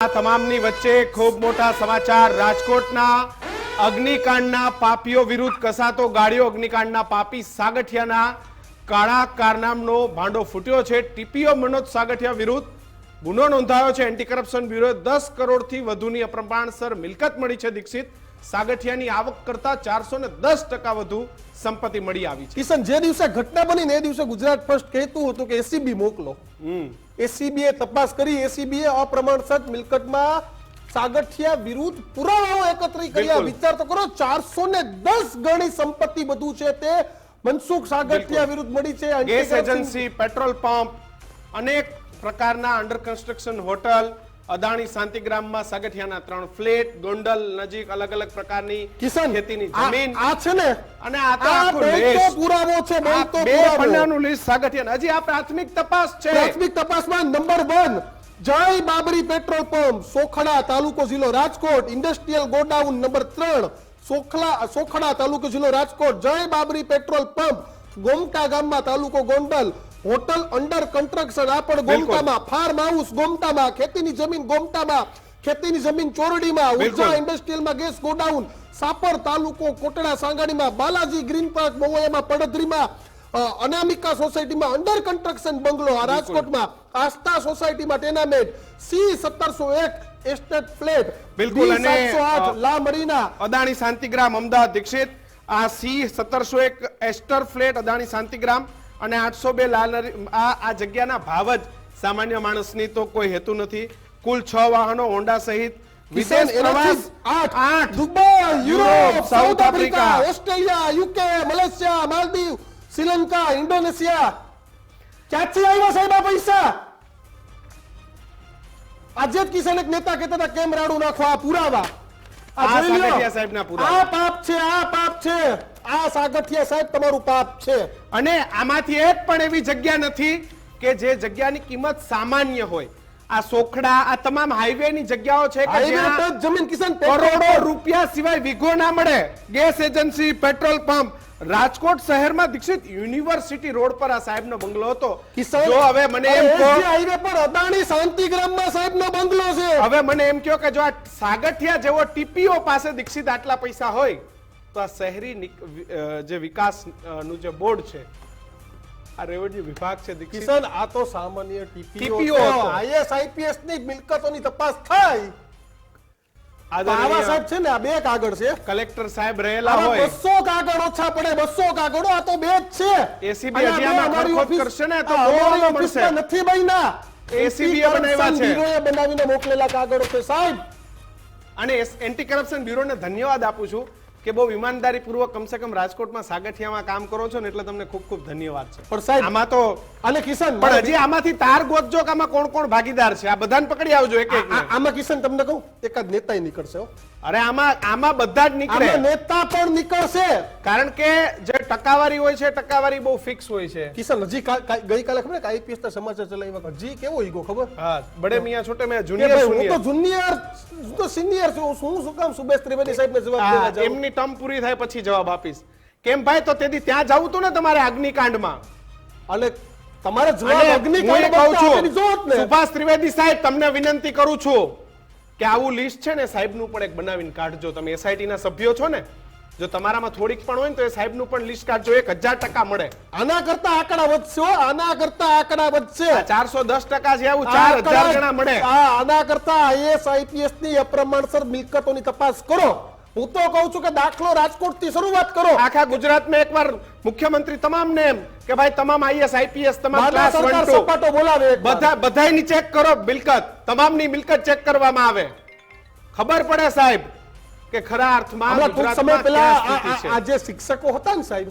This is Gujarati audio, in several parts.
તમામની વચ્ચે ખૂબ મોટા સમાચાર. રાજકોટના અગ્નિકાંડના પાપીઓ વિરુદ્ધ કસાતો ગાડીઓ અગ્નિકાંડના પાપી સાગઠિયાના કાળા કારનામનો ભાંડો ફૂટ્યો છે. ટીપીઓ મનોજ સાગઠિયા વિરુદ્ધ ગુનો નોંધાયો છે. એન્ટી કરપ્શન બ્યુરોએ દસ કરોડથી વધુની અપ્રમાણસર મિલકત મળી છે દીક્ષિત. સાગઠિયાની આવક કરતા ચારસો ને દસ ટકા વધુ સંપત્તિ મળી આવી છે. કિશન જે દિવસે ઘટના બની ને એ દિવસે ગુજરાત ફર્સ્ટ કહેતું હતું કે એસીબી મોકલો. એસીબી એ તપાસ કરી એસીબી એ અપ્રમાણસર મિલકતમાં સાગઠિયા વિરુદ્ધ પુરાવાઓ એકત્રિત કર્યા. વિચાર તો કરો ચારસો ને દસ ગણી સંપત્તિ બધું છે તે મનસુખ સાગઠિયા વિરુદ્ધ મળી છે. ગેસ એજન્સી પેટ્રોલ પંપ અનેક પ્રકારના અંડર કન્સ્ટ્રક્શન હોટલ અદાણી શાંતિગ્રામમાં સાગઠિયાના ત્રણ ફ્લેટ ગોંડલ નજીક અલગ અલગ પ્રકારની કિસાન ખેતીની જમીન. આ છે ને? અને આ તો આખો પુરાવો છે આ તો બે પુરાવો. લિસ્ટ સાગઠિયા હજી આ પ્રાથમિક તપાસ છે. પ્રાથમિક તપાસમાં નંબર વન જય બાબરી પેટ્રોલ પંપ સોખડા તાલુકો જિલ્લો રાજકોટ ઇન્ડસ્ટ્રીયલ ગોડાઉન નંબર ત્રણ સોખલા સોખડા તાલુકો જિલ્લો રાજકોટ જય બાબરી પેટ્રોલ પંપ ગોમટા ગામમાં તાલુકો ગોંડલ. હોટલ અંડર કન્સ્ટ્રક્શન આ પણ ગોમતામાં ફાર્મ હાઉસ ગોમતામાં ખેતીની જમીન ગોમતામાં ખેતીની જમીન ચોરડીમાં ઊર્જા ઇન્ડસ્ટ્રીયલમાં ગેસ ગોડાઉન સાપર તાલુકો કોટડા સાંગાણીમાં બાલાજી ગ્રીન પાર્ક બવોયામાં પડધરીમાં અનામિકા સોસાયટીમાં અંડર કન્સ્ટ્રક્શન બંગલો રાજકોટમાં આસ્થા સોસાયટીમાં ટેનામેન્ટ સી સત્તરસો એક એસ્ટેટ ફ્લેટ બિલકુલ, અને, લા મરીના. અદાણી શાંતિગ્રામ અમદાવાદ દીક્ષિત. આ સી સત્તરસો એક એસ્ટર ફ્લેટ અદાણી શાંતિગ્રામ. અને આઠસો બે લાલ આ આ જગ્યાના ભાવ જ સામાન્ય માણસની તો કોઈ હેતુ નથી. કુલ છ વાહનો હોન્ડા સહિત કિશન પ્રવાસ આઠ. આઠ. Dubai Europe, Europe South South Africa, Africa Australia UK Malaysia Maldives Sri Lanka Indonesia. ક્યાંથી આવ્યા સાહેબ આ પૈસા? આજે જ કિશન એક નેતા કહેતા હતા કેમ રાડું નાખવા પુરાવા? આ સાહેબના પુરાવા. આ પાપ છે આ પાપ છે. આ સાગઠિયા સાહેબ તમારું પાપ છે. અને આમાંથી એક પણ એવી જગ્યા નથી કે જે જગ્યાની કિંમત સામાન્ય હોય. આ સોખડા આ તમામ હાઈવેની જગ્યાઓ છે કે જ્યાં જમીન કિસાન કરોડો રૂપિયા સિવાય વીઘો ના મળે. Gas agency petrol pump. Rajkot શહેરમાં દીક્ષિત યુનિવર્સિટી રોડ પર આ સાહેબનો બંગલો હતો. જો હવે મને એમ કહો હાઈવે પર અદાણી શાંતિગ્રામમાં સાહેબનો બંગલો છે. હવે મને એમ કહો કે જો આ સાગઠિયા જેવો ટીપીઓ પાસે દીક્ષિત આટલા પૈસા હોય તો આ શહેરી જે વિકાસનું જે બોર્ડ છે આ રેવન્યુ વિભાગ છે કિશન આ તો સામાન્ય ટીપીઓ આઈએસ આઈપીએસની મિલકતોની તપાસ થાય. આવા સાહેબ છે ને આ બે કાગળ છે. કલેક્ટર સાહેબ રહેલા હોય. બસો કાગળ ઓછા પડે બસો કાગળો આ તો બે જ છે. ACB અને આ હજી બે આમાં અમારી ખરખોદ ઓફિસ- કરશે ને તો આ મળશે. નથી બન્યા. એસીબી બનાવ્યા છે. બ્યુરોએ બનાવીને મોકલેલા કાગળો છે સાહેબ. અને એન્ટી કરપ્શન બ્યુરોને ધન્યવાદ આપું છું. કે બહુ ઈમાનદારી પૂર્વક કમસે કમ રાજકોટમાં સાગઠિયામાં કામ કરો છો ને એટલે તમને ખૂબ ખૂબ ધન્યવાદ છે. પણ સાહેબ આમાં તો અને કિશન પણ હજી આમાંથી તાર ગોતજો કે આમાં કોણ કોણ ભાગીદાર છે? આ બધાને પકડી આવજો એક એક આમાં કિશન તમને કહું એકાદ નેતાય નીકળશે અરે આમાં આમાં બધા જ નીકળે. નેતા પણ નીકળશે. કારણ કે જે ટકાવારી હોય છે ટકાવારી બહુ ફિક્સ હોય છે. કિશન હજી ગઈકાલે ખબર કે આઈપીએસ ના સમાચાર ચલાવ્યા હજી કેવો ઈગો ખબર? હા બડે મિયા છોટે મેં જુનિયર હું તો જુનિયર હું તો સિનિયર છું હું શું કામ સુબેશ ત્રિવેદી સાહેબને જવાબ દેવા જાઉં? એમની ટર્મ પૂરી થાય પછી જવાબ આપીશ. કેમ ભાઈ તો તેથી ત્યાં જવું તો ને તમારે અગ્નિકાંડમાં? અને તમારે જવાબ અગ્નિકાંડ કહું છું સુભાષ ત્રિવેદી સાહેબ તમને વિનંતી કરું છું કે આવું લિસ્ટ છે ને સાહેબનું પણ એક બનાવીને કાઢજો. તમે એસઆઈટી ના સભ્યો છો ને જો તમારામાં થોડીક પણ હોય ને તો એ સાહેબનું પણ લિસ્ટ કાઢજો. એક હજાર ટકા મળે. આના કરતા આંકડા વધશે આના કરતા આંકડા વધશે. ચારસો દસ ટકા છે આવું ચાર હજાર ગણા મળે. આના કરતા આઈએસ આઈપીએસની અપ્રમાણસર મિલકતોની તપાસ કરો. હું તો કહું છું કે દાખલો રાજકોટથી શરૂઆત કરો. આખા ગુજરાતમાં એકવાર મુખ્યમંત્રી તમામને એમ કે ભાઈ તમામ આઈએસ આઈપીએસ તમામ ક્લાસ સરકાર વન ટુ સપાટો બોલાવે બધા બધાયની ચેક કરો મિલકત. તમામની મિલકત ચેક કરવામાં આવે. ખબર પડે સાહેબ. કે ખરા અર્થમાં ટૂંક સમય પહેલા આ- જે શિક્ષકો હતા ને સાહેબ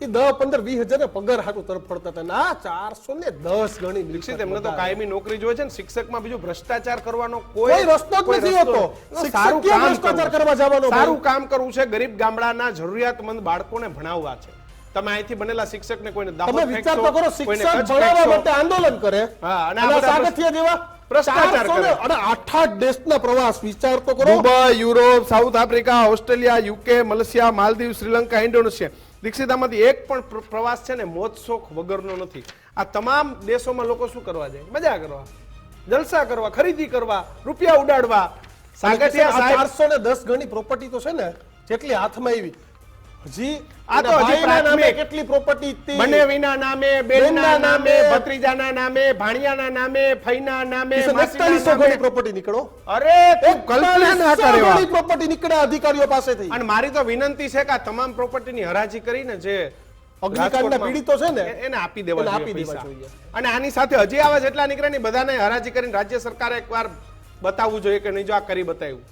એ દસ પંદર વીસ હજાર પગાર હાટું તરફડતા હતા. ના ચારસો ને દસ ગણી મિલકત એમને તો કાયમી નોકરી જોઈએ છે ને શિક્ષકમાં બીજું ભ્રષ્ટાચાર કરવાનો કોઈ રસ્તો જ નથી હોતો. કામ ભ્રષ્ટાચાર કરવું જવાનો. સારું કામ કરવું છે ગરીબ ગામડાના જરૂરિયાતમંદ બાળકોને ભણાવવા છે. તમે અહીંથી બનેલા શિક્ષકને કોઈને તમે વિચાર તો કરો શિક્ષક ભણાવવા માટે આંદોલન કરે. હા, અને આ સાગઠિયા જેવા ભ્રષ્ટાચાર કરે. અને આઠ આઠ દેશના પ્રવાસ વિચાર તો કરો. Dubai Europe South Africa Australia UK Malaysia Maldives Sri Lanka Indonesia. Dixit આમાંથી એક પણ પ્રવાસ છે ને મોજ શોખ વગરનો નથી. આ તમામ દેશોમાં લોકો શું કરવા જાય? મજા કરવા. જલસા કરવા ખરીદી કરવા રૂપિયા ઉડાડવા. સાગઠિયા ચારસો ને દસ ગણી પ્રોપર્ટી તો છે ને જેટલી હાથમાં આવી. હજી આ તો ભાઈના નામે કેટલી પ્રોપર્ટી હતી? બને વિના નામે બેનના નામે ભત્રીજાના નામે ભાણિયાના નામે ફઈના નામે માસીના નામે. પ્રોપર્ટી નીકળો. અરે તું કલ્પના ના એકતાલીસો કરે વાત. ગણી પ્રોપર્ટી નીકળે અધિકારીઓ પાસેથી. અને મારી તો વિનંતી છે કે આ તમામ પ્રોપર્ટીની હરાજી કરીને જે અગ્નિકાંડના પીડિતો છે ને, એને આપી દેવા આપી દેવા જોઈએ. અને આની સાથે હજી આવા જેટલા નીકળે ને બધાને હરાજી કરીને રાજ્ય સરકારે એકવાર બતાવવું જોઈએ કે નહીં જો આ કરી બતાવ્યું.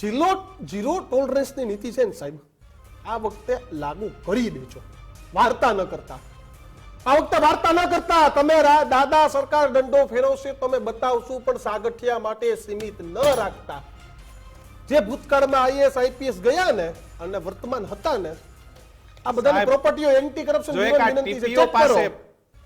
જીરો જીરો ટોલરન્સની નીતિ છે ને સાહેબ. આ વખતે લાગુ કરી દેજો. વાર્તા ન કરતા. આ વખતે વાર્તા ન કરતા. તમે દાદા સરકાર દંડો ફેરવશે તમે બતાવશું પણ સાગઠિયા માટે સીમિત ન રાખતા. જે ભૂતકાળમાં આઈએસ આઈપીએસ ગયા ને અને વર્તમાન હતા ને આ બધાની પ્રોપર્ટીઓ એન્ટી કરપ્શન વિનંતી છે. ચેક કરો.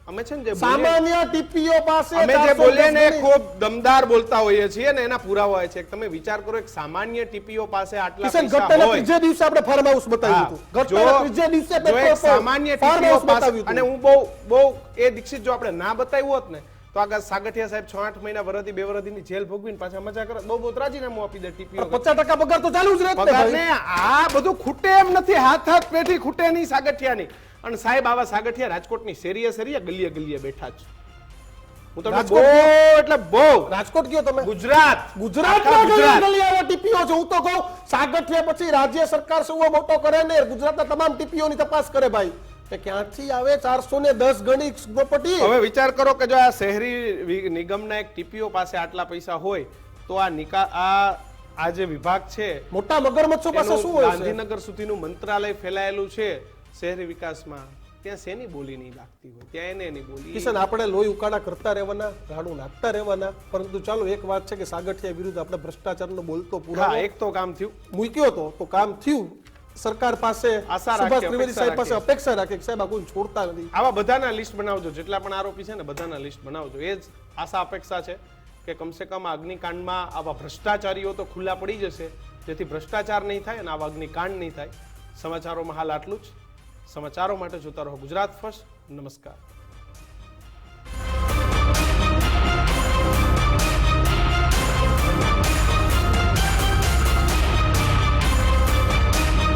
અમે છે ને સામાન્ય ટીપીઓ પાસે અમે જે 410 બોલીએ ને ખૂબ દમદાર બોલતા હોઈએ છીએ ને એના પુરાવા હોય છે. તમે વિચાર કરો એક સામાન્ય ટીપીઓ પાસે આટલા પૈસા હોય ત્રીજે દિવસે આપણે ફાર્મ હાઉસ બતાવ્યું હતું. ત્રીજે દિવસે પેટ્રોલ સામાન્ય ટીપીઓ પાસે- અને હું બહુ બહુ એ દીક્ષિત જો આપણે ના બતાવ્યું હોત ને તો આગળ સાગઠિયા સાહેબ છ આઠ મહિના વરદી બે વરદીની જેલ ભોગવીને પાછા મજા કરે. બહુ બહુ રાજીનામું આપી દે ટીપીઓ પચાસ ટકા પગાર તો ચાલુ જ રહે આ બધું ખૂટે એમ નથી. હાથ હાથ પેઠી ખૂટે નહીં સાગઠિયાની. અને સાહેબ આવા સાગઠિયા રાજકોટની શેરીએ શેરીએ ગલીએ ગલીએ બેઠા છે હું તમને બહુ એટલે બહુ. રાજકોટ ગયો તમે? ગુજરાત. ગુજરાત ગલી ટીપીઓ છે? હું તો કહું સાગઠિયા પછી રાજ્ય સરકાર શું મોટો કરે ને? ગુજરાતના તમામ ટીપીઓની તપાસ કરે ભાઈ. ક્યાંથી આવે ચારસો ને દસ ગણી પ્રોપર્ટી હવે વિચાર કરો કે જો આ શહેરી નિગમના એક ટીપીઓ પાસે આટલા પૈસા હોય તો આ નિકા આ આ જે વિભાગ છે મોટા મગરમચ્છો પાસે શું હોય ગાંધીનગર સુધીનું મંત્રાલય ફેલાયેલું છે. શહેરી વિકાસમાં ત્યાં શેની બોલી નહીં લાગતી હોય? ત્યાં એને એની બોલી કિશન આપણે લોહી ઉકાળા કરતા રહેવાના રાડું નાખતા રહેવાના પરંતુ ચાલો એક વાત છે કે સાગઠિયા વિરુદ્ધ આપણે ભ્રષ્ટાચારનો બોલતો પૂરા એક તો કામ થયું. મૂક્યો તો તો કામ થયું. સરકાર પાસે સુભાષ ત્રિવેદી સાહેબ પાસે અપેક્ષા રાખે કે સાહેબ આ કોઈ છોડતા નથી. આવા બધાના લિસ્ટ બનાવજો જેટલા પણ આરોપી છે ને બધાના લિસ્ટ બનાવજો. એ જ આશા અપેક્ષા છે કે કમસે કમ અગ્નિકાંડમાં આવા ભ્રષ્ટાચારીઓ તો ખુલ્લા પડી જશે. જેથી ભ્રષ્ટાચાર નહીં થાય અને આવા અગ્નિકાંડ નહીં થાય. સમાચારોમાં હાલ આટલું જ. સમાચારો માટે જોતા રહો ગુજરાત ફર્સ્ટ નમસ્કાર.